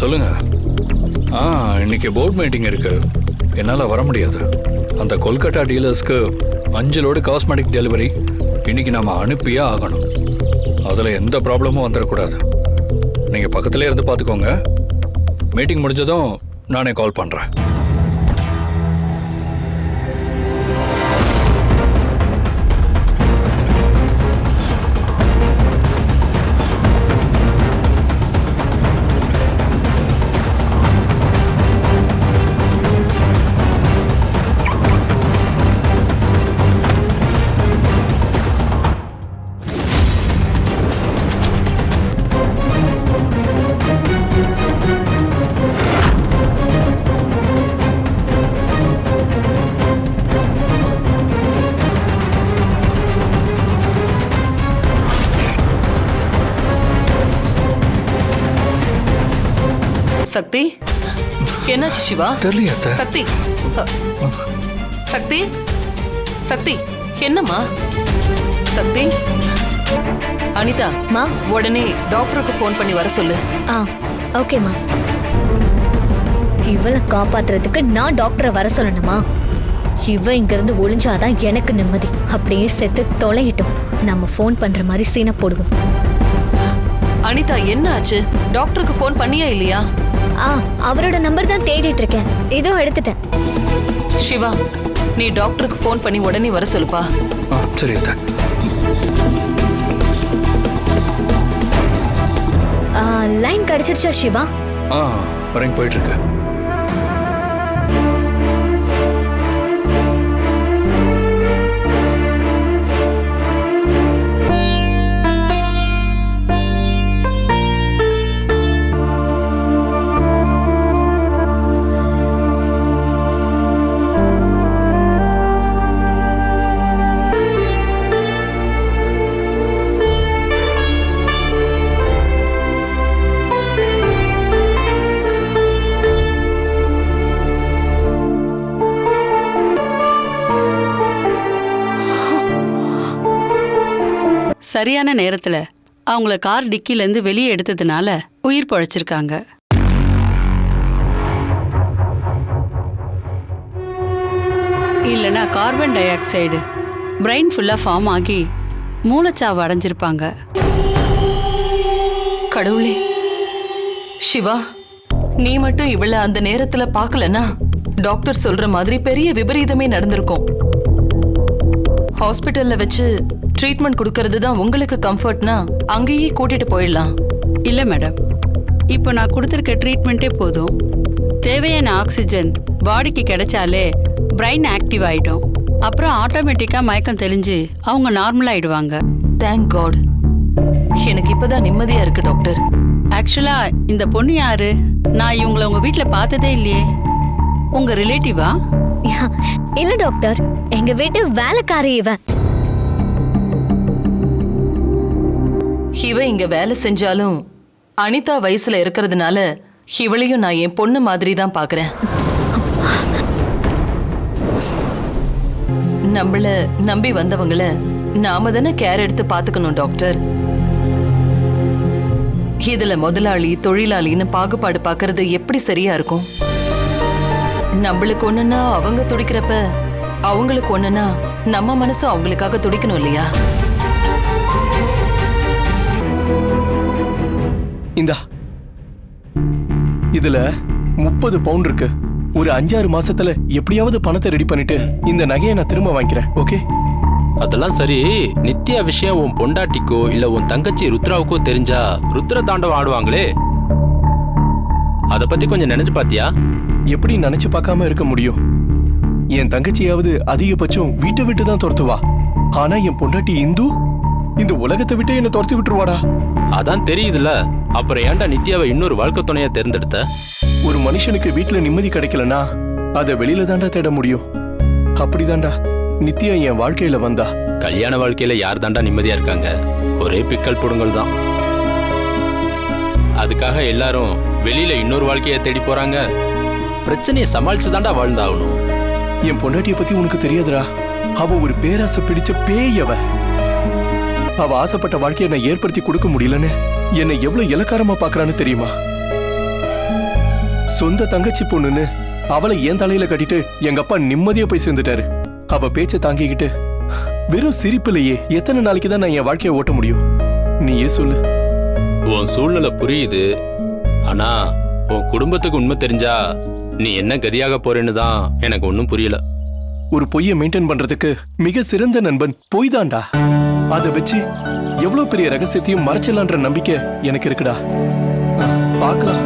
சொல்லுங்க. ஆ இன்னைக்கு board meeting இருக்கு. என்னால் வர முடியாது. அந்த கொல்கட்டா டீலர்ஸ்க்கு அஞ்சு லோடு காஸ்மெட்டிக் டெலிவரி இன்னைக்கு நாம் அனுப்பியே ஆகணும். அதில் எந்த ப்ராப்ளமும் வந்துடக்கூடாது நீங்கள் பக்கத்துலேயே இருந்து பார்த்துக்கோங்க. மீட்டிங் முடிஞ்சதும் நானே கால் பண்ணுறேன் சக்தி? என்னாச்சு சிவா? தெரியலையே அத்தை. சக்தி. அ, சக்தி. சக்தி என்னம்மா? சக்தி. அனிதா மா? உடனே டாக்டருக்கு ஃபோன் பண்ணி வர சொல்லு. ஆ ஓகேம்மா இவளை காப்பாத்துறதுக்கு நான் டாக்டரை வர சொல்லணுமா? இவ இங்க இருந்து ஒளிஞ்சாதான் எனக்கு நிம்மதி. அப்படியே செத்து தொலையிட்டோம். நம்ம ஃபோன் பண்ற மாதிரி சீனை போடுவோம். அனிதா என்ன ஆச்சு? டாக்டருக்கு ஃபோன் பண்ணியா இல்லையா? ஆ அவரோட நம்பர் தான் தேடிட்டு இருக்கேன். இதோ எடுத்துட்டேன். சிவா நீ டாக்டருக்கு ஃபோன் பண்ணி உடனே வர சொல்லுப்பா. ஆ சரி அத்தை. லைன் கிடைச்சிருச்சா சிவா? ஆ வரைக்கும் போயிட்டு இருக்கு. சரியான நேரத்துல அவங்கள கார் டிக்கில இருந்து வெளியே எடுத்ததுனால உயிர் பழைச்சிருக்காங்க. இல்லனா கார்பன் டை ஆக்சைடு பிரெயின் ஃபுல்லா ஃபார்ம் ஆகி மூளைச்சாவு அடைஞ்சிருப்பாங்க. கடவுளே சிவா நீ மட்டும் இவளை அந்த நேரத்துல பார்க்கலன்னா டாக்டர் சொல்ற மாதிரி பெரிய விபரீதமே நடந்திருக்கும். ஹாஸ்பிட்டல்ல வச்சு ட்ரீட்மெண்ட் கொடுக்கறது தான் உங்களுக்கு கம்ஃபர்ட்னா அங்கேயே கூட்டிட்டு போயிடலாம். இல்ல மேடம் இப்போ நான் கொடுத்துருக்க ட்ரீட்மெண்ட்டே போதும். தேவையான ஆக்சிஜன் பாடிக்கு கிடைச்சாலே பிரெயின் ஆக்டிவ் ஆயிடும். அப்புறம் ஆட்டோமேட்டிக்கா மயக்கம் தெளிஞ்சு அவங்க நார்மல் ஆயிடுவாங்க. தேங்க் காட் எனக்கு இப்பதான் நிம்மதியா இருக்கு டாக்டர் ஆக்சுவலா இந்த பொண்ணு யாரு? நான் இவங்கள உங்க வீட்ல பார்த்ததே இல்லையே. உங்க ரிலேட்டிவா இல்ல டாக்டர். எங்க வீட்டு வேலைக்காரி இவ. இவ இங்க வேலை செஞ்சாலும் அனிதா வயசுல இருக்கிறதுனால இவளையும் நான் என் பொண்ணு மாதிரி தான் பாக்குறேன். நம்மள நம்பி வந்தவங்கள நாம தானே கேர் எடுத்து பாத்துக்கணும் டாக்டர். இதுல முதலாளி தொழிலாளின்னு பாகுபாடு பாக்குறது எப்படி சரியா இருக்கும்? நம்மளுக்கு ஒண்ணுன்னா அவங்க துடிக்கிறப்ப அவங்களுக்கு ஒண்ணுன்னா நம்ம மனசு அவங்களுக்காக துடிக்கணும் இல்லையா? இந்தா. இதுல முப்பது பவுண்ட் இருக்கு. ஒரு அஞ்சாறு மாசத்துல எப்படியாவது பணத்தை ரெடி பண்ணிட்டு இந்த நகையை நான் திரும்ப வாங்கிக்கிறேன் ஓகே அதெல்லாம் சரி. நித்யா விஷயம் உன் பொண்டாட்டிக்கோ இல்ல உன் தங்கச்சி ருத்ராவுக்கோ தெரிஞ்சா ருத்ர தாண்டவம் ஆடுவாங்களே. அத பத்தி கொஞ்சம் நினைச்சு பாத்தியா? எப்படி நினைச்சு பார்க்காம இருக்க முடியும்? என் தங்கச்சியாவது அதிகபட்சம் வீட்டை விட்டு தான் துரத்துவா. ஆனா என் பொண்டாட்டி இந்து? இந்த உலகத்தை விட்டு என்ன துரத்தி விட்டுருவாடா? அதான் தெரியுதுல அப்புறம் ஏன்டா நித்யாவை இன்னொரு வாழ்க்கை துணையா தேர்ந்தெடுத்த? ஒரு மனுஷனுக்கு வீட்டுல நிம்மதி கிடைக்கலனா அதை வெளியில தாண்டா தேட முடியும். அப்படிதான்டா நித்யா என் வாழ்க்கையில வந்தா. கல்யாண வாழ்க்கையில யார் தாண்டா நிம்மதியா இருக்காங்க? ஒரே பிக்கல் புடுங்கல் தான். அதுக்காக எல்லாரும் வெளியில இன்னொரு வாழ்க்கையை தேடி போறாங்க. பிரச்சனையை சமாளிச்சு தாண்டா வாழ்ந்தாகணும். என் பொண்டாட்டிய பத்தி உனக்கு தெரியாதுடா. அவ ஒரு பேராசை பிடிச்ச பேய் அவ. அவ ஆசைப்பட்ட வாழ்க்கையை நான் ஏற்படுத்தி கொடுக்க முடியலன்னு என்னை எவ்வளவு இலக்காரமா பாக்குறான்னு தெரியுமா? சொந்த தங்கச்சி பொண்ணுன்னு அவளை என் தலையில கட்டிட்டு எங்க அப்பா நிம்மதியா போய் சேர்ந்துட்டாரு. அவ பேச்ச தாங்கிக்கிட்டு வெறும் சிரிப்புலயே எத்தனை நாளைக்கு தான் நான் என் வாழ்க்கையை ஓட்ட முடியும்? நீயே சொல்லு. உன் சூழ்நிலை புரியுது. ஆனா உன் குடும்பத்துக்கு உண்மை தெரிஞ்சா நீ என்ன கதியாக போறேன்னு தான் எனக்கு ஒன்றும் புரியல. ஒரு பொய்யை மெயின்டைன் பண்றதுக்கு மிக சிறந்த நண்பன் பொய் தான்டா. அதை வச்சு எவ்வளவு பெரிய ரகசியத்தையும் மறைச்சிடலான்ற நம்பிக்கை எனக்கு இருக்குடா. பார்க்கலாம்.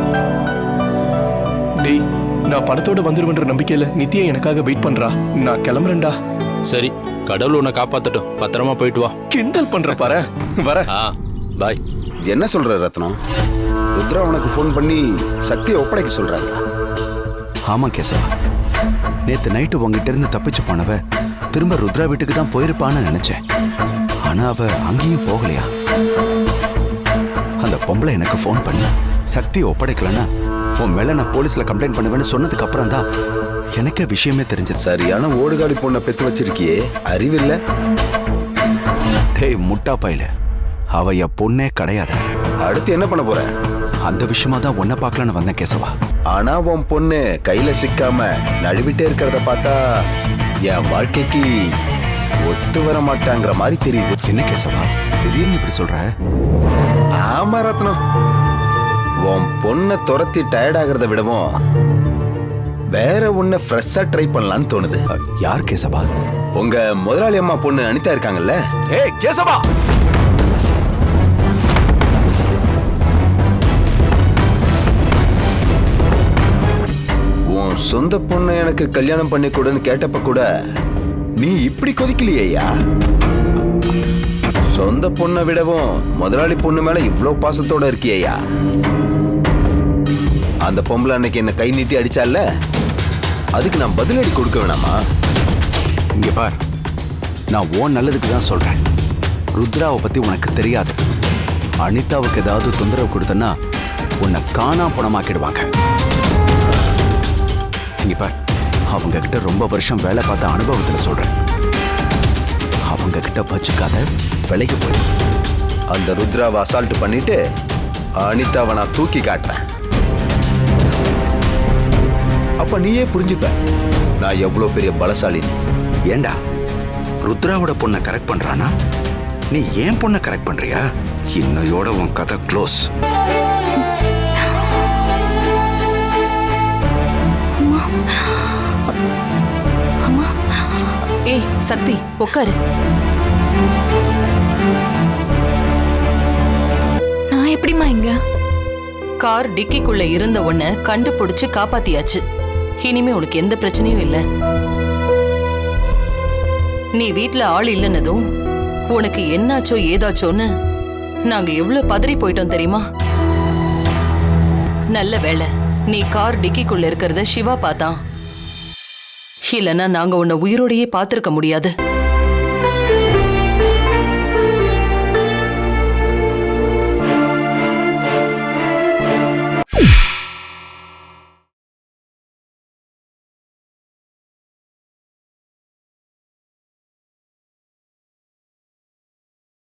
டேய் நான் பணத்தோட வந்துருவன்ற நம்பிக்கையில நித்யா எனக்காக வெயிட் பண்றா. நான் கிளம்புறேன்டா. சரி கடவுள் உன்னை காப்பாத்தட்டும். பத்திரமா போயிட்டு வா. கிண்டல் பண்ற பாரு. வர ஆ பாய் என்ன சொல்ற ரத்னம்? ருத்ரா உனக்கு ஃபோன் பண்ணி சக்தியை ஒப்படைக்க சொல்றாரு. ஆமா கேசவா. நேத்து நைட்டு உங்ககிட்ட இருந்து தப்பிச்சு போனவ திரும்ப ருத்ரா வீட்டுக்கு தான் போயிருப்பான்னு நினைச்சேன். ஆனா அவ அங்கேயும் போகலையா? அந்த பொம்பளை எனக்கு ஃபோன் பண்ணி சக்தியை ஒப்படைக்கலன்னா உன் மேல நான் போலீஸ்ல கம்ப்ளைண்ட் பண்ணுவேன்னு சொன்னதுக்கு அப்புறம் தான் எனக்கே விஷயமே தெரிஞ்சது சரியான ஓடுகாலி பொண்ணை பெத்து வச்சிருக்கியே அறிவில்ல? டேய் முட்டா பையல. அவ என் பொண்ணே கிடையாது. அடுத்து என்ன பண்ண போற? அந்த விஷயமா தான் உன்னை பார்க்கலான்னு வந்தேன் கேசவா. ஆனா உன் பொண்ணு கையில சிக்காம நழுவிட்டே இருக்கிறத பார்த்தா என் வாழ்க்கைக்கு ஒத்து வர மாட்டாங்கிற மாதிரி தெரியுது. என்ன கேசவா? திடீர்னு இப்படி சொல்ற? ஆமா ரத்னம். உன் பொண்ணை துரத்தி டயர்ட் ஆகிறத விடவும் வேற ஒண்ணு ஃப்ரெஷ்ஷா ட்ரை பண்ணலான்னு தோணுது. யார் கேசவா? உங்க முதலாளி அம்மா பொண்ணு அனிதா இருக்காங்கல்ல? ஏய் கேசவா! சொந்த பொண்ணை எனக்கு கல்யாணம் பண்ணி கொடுன்னு கேட்டப்ப கூட நீ இப்படி கொதிக்கலையா சொந்த பொண்ணை விடவும் முதலாளி பொண்ணு மேல இவ்வளோ பாசத்தோட இருக்கியா அந்த பொம்பளை அன்னைக்கு என்ன கை நீட்டி அடிச்சால அதுக்கு நான் பதிலடி கொடுக்க வேணாமா? இங்க பார். நான் ஓன் நல்லதுக்கு தான் சொல்றேன். ருத்ராவை பத்தி உனக்கு தெரியாது. அனிதாவுக்கு ஏதாவது தொந்தரவு கொடுத்தனா உன்னை காணா பணமாக்கிடுவாங்க. இங்க அவங்க கிட்ட ரொம்ப வருஷம் வேலை பார்த்த அனுபவத்துல சொல்றேன். அவங்க கிட்ட வச்சுக்காத விலைக்கு போய். அந்த ருத்ராவை அசால்ட் பண்ணிட்டு அனிதாவை நான் தூக்கி காட்டுறேன். அப்ப நீயே புரிஞ்சுப்ப. நான் எவ்வளவு பெரிய பலசாலின்னு ஏண்டா? ருத்ராவோட பொண்ணை கரெக்ட் பண்றானா? நீ ஏன் பொண்ணை கரெக்ட் பண்றியா? இன்னையோட உன் கதை க்ளோஸ் அம்மா. ஏய் சக்தி உட்காரு நான் எப்படிம்மா இங்க? கார் டிக்கிக்குள்ள இருந்த உன்னை கண்டுபிடிச்சு காப்பாத்தியாச்சு. இனிமே உனக்கு எந்த பிரச்சனையும் இல்ல. நீ வீட்ல ஆள் இல்லைன்னதும் உனக்கு என்னாச்சோ ஏதாச்சோன்னு நாங்க எவ்வளவு பதறி போயிட்டோம் தெரியுமா? நல்ல வேலை நீ கார் டிக்கிக்குள்ள இருக்கிறத சிவா பார்த்தான் இல்லைன்னா நாங்க உன்னை உயிரோடையே பார்த்திருக்க முடியாது.